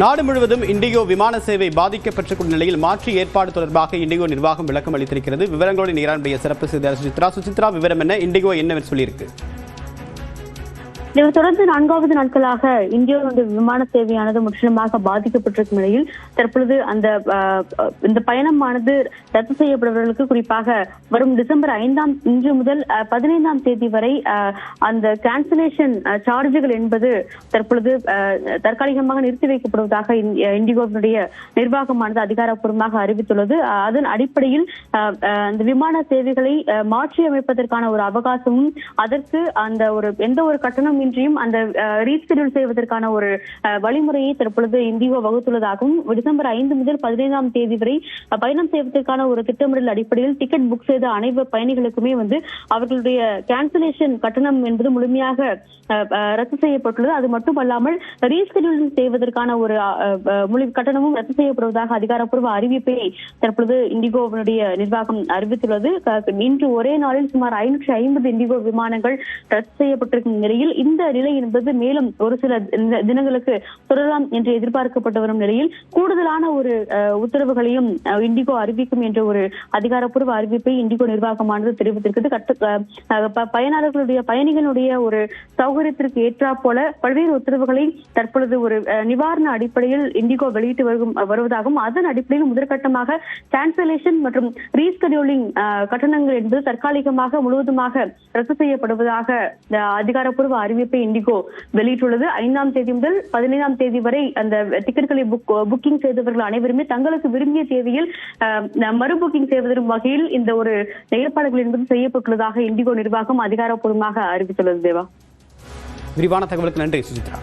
நாடு முழுவதும் இண்டிகோ விமான சேவை பாதிக்கப்பட்டிருக்கும் நிலையில் மாற்று ஏற்பாடு தொடர்பாக இண்டிகோ நிர்வாகம் விளக்கம் அளித்திருக்கிறது. விவரங்களோடு நீரானுடைய சிறப்பு செய்தியாளர் சுசித்ரா. சுசித்ரா விவரம் என்ன? இண்டிகோ என்னவென்று சொல்லியிருக்கு? இதை தொடர்ந்து நான்காவது நாட்களாக இந்தியாவுடைய விமான சேவையானது முற்றிலுமாக பாதிக்கப்பட்டிருக்கும் நிலையில் தற்பொழுது அந்த இந்த பயணமானது ரத்து செய்யப்படுபவர்களுக்கு குறிப்பாக வரும் டிசம்பர் ஐந்தாம் இன்று முதல் பதினைந்தாம் தேதி வரை அஹ், அந்த கேன்சலேஷன் சார்ஜுகள் என்பது தற்பொழுது அஹ், தற்காலிகமாக நிறுத்தி வைக்கப்படுவதாக இந்- இண்டிகோவினுடைய நிர்வாகமானது அதிகாரப்பூர்வமாக அறிவித்துள்ளது. அதன் அடிப்படையில் அஹ், அந்த விமான சேவைகளை அஹ், மாற்றி அமைப்பதற்கான ஒரு அவகாசமும் அதற்கு அந்த ஒரு எந்த ஒரு கட்டணம் இன்றியும் அந்த ரீஸ்கெடியூல் செய்வதற்கான ஒரு வழிமுறையை தற்பொழுது இந்தியோ வகுத்துள்ளதாகவும் டிசம்பர் ஐந்து முதல் பதினைந்தாம் தேதி வரை பயணம் செய்வதற்கான ஒரு திட்டமிடல் அடிப்படையில் டிக்கெட் புக் செய்த அனைத்து பயணிகளுக்குமே வந்து அவர்களுடைய கேன்சலேஷன் கட்டணம் என்பது முழுமையாக ரத்து செய்யப்பட்டுள்ளது. அது மட்டுமல்லாமல் ரீஸ்கெடியூல் செய்வதற்கான ஒரு கட்டணமும் ரத்து செய்யப்படுவதாக அதிகாரப்பூர்வ அறிவிப்பை தற்பொழுது இண்டிகோவினுடைய நிர்வாகம் அறிவித்துள்ளது. இன்று ஒரே நாளில் சுமார் ஐநூற்றி ஐம்பது இண்டிகோ விமானங்கள் ரத்து செய்யப்பட்டிருக்கும் நிலையில் இந்த இந்த நிலை என்பது மேலும் ஒரு சில தினங்களுக்கு தொடரலாம் என்று எதிர்பார்க்கப்பட்டு வரும் நிலையில் கூடுதலான ஒரு உத்தரவுகளையும் இண்டிகோ அறிவிக்கும் என்ற ஒரு அதிகாரப்பூர்வ அறிவிப்பை இண்டிகோ நிர்வாகமானது தெரிவித்திருக்கிறது. பயனாளர்களுடைய பயணிகளுடைய ஒரு சௌகரியத்திற்கு ஏற்றா போல பல்வேறு உத்தரவுகளை தற்பொழுது ஒரு நிவாரண அடிப்படையில் இண்டிகோ வெளியிட்டு வரும் வருவதாகவும் அதன் அடிப்படையில் முதற்கட்டமாக கேன்சலேஷன் மற்றும் ரீஸ்கெடியூலிங் கட்டணங்கள் என்பது தற்காலிகமாக முழுவதுமாக ரத்து செய்யப்படுவதாக அதிகாரப்பூர்வ அறிவிப்பு இண்டிகோ வெளியிட்டுள்ளது. ஐந்தாம் தேதி முதல் பதினைந்தாம் தேதி வரை அந்த டிக்கெட்டுகளை புக்கிங் செய்தவர்கள் அனைவருமே தங்களுக்கு விரும்பிய தேதியில் மறு புக்கிங் செய்வதற்கு வகையில் இந்த ஒரு ஏற்பாடுகள் என்பது செய்யப்பட்டுள்ளதாக இண்டிகோ நிர்வாகம் அதிகாரப்பூர்வமாக அறிவித்துள்ளது தேவா. விரிவான தகவலுக்கு நன்றி சுஜித்ரா.